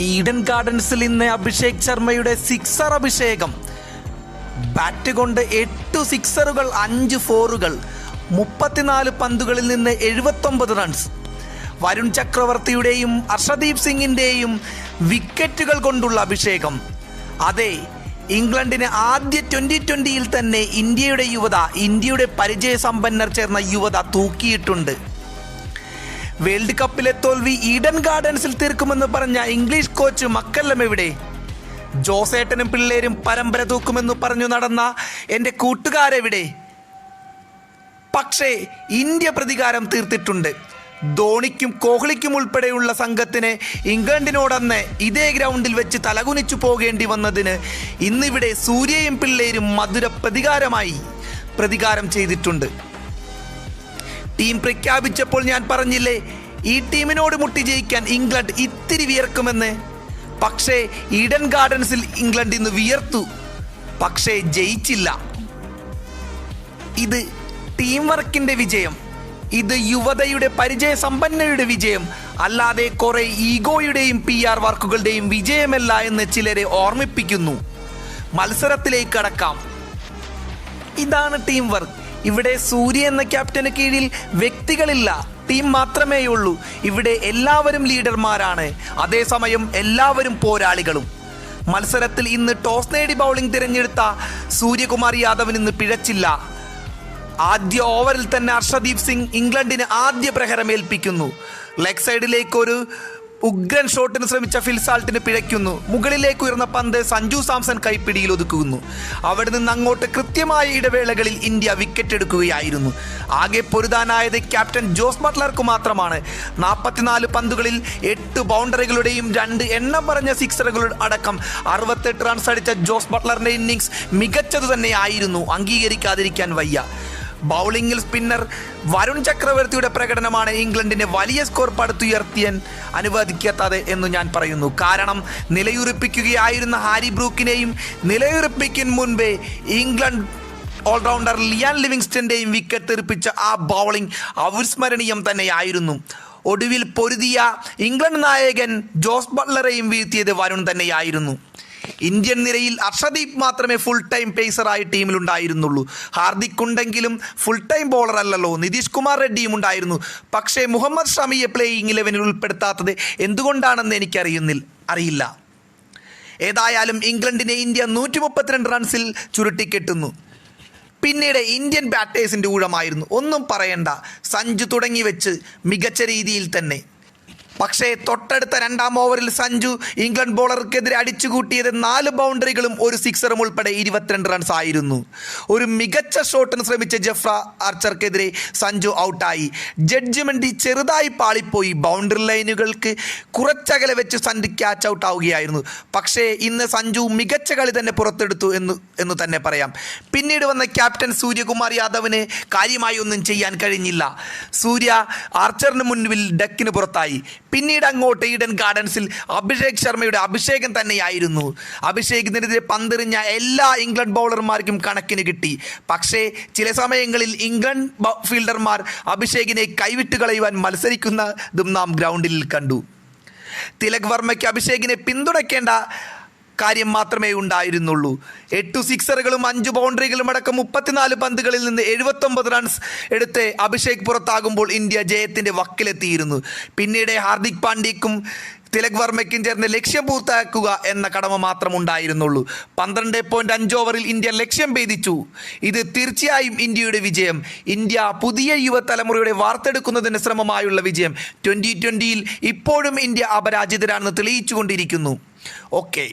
ഈഡൻ ഗാർഡൻസിൽ ഇന്ന് അഭിഷേക് ശർമ്മയുടെ സിക്സർ അഭിഷേകം. ബാറ്റ് കൊണ്ട് എട്ട് സിക്സറുകൾ അഞ്ച് ഫോറുകൾ മുപ്പത്തിനാല് പന്തുകളിൽ നിന്ന് എഴുപത്തൊമ്പത് റൺസ് വരുൺ ചക്രവർത്തിയുടെയും അർഷദീപ് സിംഗിന്റെയും വിക്കറ്റുകൾ കൊണ്ടുള്ള അഭിഷേകം. അതെ ഇംഗ്ലണ്ടിന് ആദ്യ ട്വന്റി ട്വന്റിയിൽ തന്നെ ഇന്ത്യയുടെ യുവത ഇന്ത്യയുടെ പരിചയസമ്പന്നർ ചേർന്ന യുവത തൂക്കിയിട്ടുണ്ട്. വേൾഡ് കപ്പിലെ തോൽവി ഈഡൻ ഗാർഡൻസിൽ തീർക്കുമെന്ന് പറഞ്ഞ ഇംഗ്ലീഷ് കോച്ച് മക്കല്ലം എവിടെ? ജോസേട്ടനും പിള്ളേരും പരമ്പര തൂക്കുമെന്ന് പറഞ്ഞു നടന്ന എന്റെ കൂട്ടുകാരെവിടെ? പക്ഷേ ഇന്ത്യ പ്രതികാരം തീർത്തിട്ടുണ്ട്. ധോണിക്കും കോഹ്ലിക്കും ഉൾപ്പെടെയുള്ള സംഘത്തിന് ഇംഗ്ലണ്ടിനോടന്ന് ഇതേ ഗ്രൗണ്ടിൽ വെച്ച് തലകുനിച്ചു പോകേണ്ടി വന്നതിന് ഇന്നിവിടെ സൂര്യയും പിള്ളേരും മധുര പ്രതികാരമായി പ്രതികാരം ചെയ്തിട്ടുണ്ട്. ടീം പ്രഖ്യാപിച്ചപ്പോൾ ഞാൻ പറഞ്ഞില്ലേ ഈ ടീമിനോട് മുട്ടി ജയിക്കാൻ ഇംഗ്ലണ്ട് ഇത്തിരി വിയർക്കുമെന്ന്. പക്ഷേ ഈഡൻ ഗാർഡൻസിൽ ഇംഗ്ലണ്ട് ഇന്ന് വിയർത്തു. പക്ഷേ ജയിച്ചില്ല. ഇത് ടീം വർക്കിന്റെ വിജയം. ഇത് യുവതയുടെ പരിചയ സമ്പന്നയുടെ വിജയം. അല്ലാതെ കുറെ ഈഗോയുടെയും പി ആർ വർക്കുകളുടെയും വിജയമല്ല എന്ന് ചിലരെ ഓർമ്മിപ്പിക്കുന്നു. മത്സരത്തിലേക്ക് കടക്കാം. ഇതാണ് ടീം വർക്ക്. ഇവിടെ സൂര്യ എന്ന ക്യാപ്റ്റന് കീഴിൽ വ്യക്തികളില്ല. ടീം മാത്രമേ ഉള്ളൂ ഇവിടെ എല്ലാവരും ലീഡർമാരാണ്. അതേസമയം എല്ലാവരും പോരാളികളും. മത്സരത്തിൽ ഇന്ന് ടോസ് നേടി ബൗളിംഗ് തിരഞ്ഞെടുത്ത സൂര്യകുമാർ യാദവിന് ഇന്ന് പിഴച്ചില്ല. ആദ്യ ഓവറിൽ തന്നെ അർഷദീപ് സിംഗ് ഇംഗ്ലണ്ടിന് ആദ്യ പ്രഹരമേൽപ്പിക്കുന്നു ലെഗ് സൈഡിലേക്ക് ഒരു ഉഗ്രൻ ഷോട്ടിന് ശ്രമിച്ച ഫിൽസാൾട്ടിന് പിഴയ്ക്കുന്നു. മുകളിലേക്ക് ഉയർന്ന പന്ത് സഞ്ജു സാംസൺ കൈപ്പിടിയിൽ ഒതുക്കുന്നു. അവിടെ നിന്ന് അങ്ങോട്ട് കൃത്യമായ ഇടവേളകളിൽ ഇന്ത്യ വിക്കറ്റ് എടുക്കുകയായിരുന്നു. ആകെ പൊരുതാനായത് ക്യാപ്റ്റൻ ജോസ് ബട്ട്ലർക്ക് മാത്രമാണ്. നാൽപ്പത്തിനാല് പന്തുകളിൽ എട്ട് ബൗണ്ടറികളുടെയും രണ്ട് എണ്ണം പറഞ്ഞ സിക്സറുകളുടെ അടക്കം അറുപത്തെട്ട് റൺസ് അടിച്ച ജോസ് ബട്ട്ലറിന്റെ ഇന്നിങ്സ് മികച്ചതു തന്നെയായിരുന്നു അംഗീകരിക്കാതിരിക്കാൻ വയ്യ. ബൗളിംഗിൽ സ്പിന്നർ വരുൺ ചക്രവർത്തിയുടെ പ്രകടനമാണ് ഇംഗ്ലണ്ടിനെ വലിയ സ്കോർ പടുത്തുയർത്തിയാൻ അനുവദിക്കാത്തത് എന്ന് ഞാൻ പറയുന്നു. കാരണം നിലയുറപ്പിക്കുകയായിരുന്ന ഹാരി ബ്രൂക്കിനെയും നിലയുറപ്പിക്കും മുൻപേ ഇംഗ്ലണ്ട് ഓൾറൗണ്ടർ ലിയാൻ ലിവിങ്സ്റ്റന്റെയും വിക്കറ്റ് തെറിപ്പിച്ച ആ ബൗളിംഗ് അവിസ്മരണീയം തന്നെയായിരുന്നു. ഒടുവിൽ പൊരുതിയ ഇംഗ്ലണ്ട് നായകൻ ജോസ് ബട്ട്ലറെയും വീഴ്ത്തിയത് വരുൺ തന്നെയായിരുന്നു. ഇന്ത്യൻ നിരയിൽ അർഷദീപ് മാത്രമേ ഫുൾ ടൈം പേസറായ ടീമിൽ ഉണ്ടായിരുന്നുള്ളൂ. ഹാർദിക് ഉണ്ടെങ്കിലും ഫുൾ ടൈം ബോളർ അല്ലല്ലോ. നിതീഷ് കുമാർ റെഡ്ഡിയും ഉണ്ടായിരുന്നു. പക്ഷേ മുഹമ്മദ് ഷമിയെ പ്ലേയിങ് ഇലവനിൽ ഉൾപ്പെടുത്താത്തത് എന്തുകൊണ്ടാണെന്ന് എനിക്കറിയുന്നില്ല അറിയില്ല. ഏതായാലും ഇംഗ്ലണ്ടിനെ ഇന്ത്യ നൂറ്റി മുപ്പത്തിരണ്ട് റൺസിൽ ചുരുട്ടിക്കെട്ടുന്നു പിന്നീട് ഇന്ത്യൻ ബാറ്റേഴ്സിന്റെ ഊഴമായിരുന്നു. ഒന്നും പറയണ്ട. സഞ്ജു തുടങ്ങി വെച്ച് മികച്ച രീതിയിൽ തന്നെ. പക്ഷേ തൊട്ടടുത്ത രണ്ടാം ഓവറിൽ സഞ്ജു ഇംഗ്ലണ്ട് ബോളർക്കെതിരെ അടിച്ചുകൂട്ടിയത് നാല് ബൗണ്ടറികളും ഒരു സിക്സറും ഉൾപ്പെടെ ഇരുപത്തിരണ്ട് റൺസ് ആയിരുന്നു. ഒരു മികച്ച ഷോട്ടിന് ശ്രമിച്ച ജഫ്ര ആർച്ചർക്കെതിരെ സഞ്ജു ഔട്ടായി. ജഡ്ജ്മെന്റ് ചെറുതായി പാളിപ്പോയി ബൗണ്ടറി ലൈനുകൾക്ക് കുറച്ചകലെ വെച്ച് സഞ്ജു ക്യാച്ച് ഔട്ട് ആവുകയായിരുന്നു. പക്ഷേ ഇന്ന് സഞ്ജു മികച്ച കളി തന്നെ പുറത്തെടുത്തു എന്ന് എന്ന് തന്നെ പറയാം. പിന്നീട് വന്ന ക്യാപ്റ്റൻ സൂര്യകുമാർ യാദവിന് കാര്യമായി ഒന്നും ചെയ്യാൻ കഴിഞ്ഞില്ല. സൂര്യ ആർച്ചറിന് മുൻപിൽ ഡക്കിന് പുറത്തായി. പിന്നീട് അങ്ങോട്ട് ഈഡൻ ഗാർഡൻസിൽ അഭിഷേക് ശർമ്മയുടെ അഭിഷേകം തന്നെയായിരുന്നു. അഭിഷേകിനെതിരെ പന്തെറിഞ്ഞ എല്ലാ ഇംഗ്ലണ്ട് ബൗളർമാർക്കും കണക്കിന് കിട്ടി. പക്ഷേ ചില സമയങ്ങളിൽ ഇംഗ്ലണ്ട് ഫീൽഡർമാർ അഭിഷേകിനെ കൈവിട്ട് കളയുവാൻ മത്സരിക്കുന്നതും നാം ഗ്രൗണ്ടിൽ കണ്ടു. തിലക് വർമ്മയ്ക്ക് അഭിഷേകിനെ പിന്തുണയ്ക്കേണ്ട കാര്യം മാത്രമേ ഉണ്ടായിരുന്നുള്ളൂ. എട്ടു സിക്സറുകളും അഞ്ച് ബൗണ്ടറികളും അടക്കം മുപ്പത്തിനാല് പന്തുകളിൽ നിന്ന് എഴുപത്തൊമ്പത് റൺസ് എടുത്ത് അഭിഷേക് പുറത്താകുമ്പോൾ ഇന്ത്യ ജയത്തിന്റെ വക്കിലെത്തിയിരുന്നു. പിന്നീട് ഹാർദിക് പാണ്ഡ്യക്കും തിലക് വർമ്മയ്ക്കും ചേർന്ന് ലക്ഷ്യം പൂർത്തിയാക്കുക എന്ന കടമ മാത്രം ഉണ്ടായിരുന്നുള്ളൂ. പന്ത്രണ്ട് പോയിന്റ് അഞ്ച് ഓവറിൽ ഇന്ത്യ ലക്ഷ്യം ഭേദിച്ചു. ഇത് തീർച്ചയായും ഇന്ത്യയുടെ വിജയം. ഇന്ത്യ പുതിയ യുവതലമുറയുടെ വാർത്തെടുക്കുന്നതിന് ശ്രമമായുള്ള വിജയം. ട്വന്റി ട്വന്റിയിൽ ഇപ്പോഴും ഇന്ത്യ അപരാജിതരാണെന്ന് തെളിയിച്ചുകൊണ്ടിരിക്കുന്നു. ഓക്കെ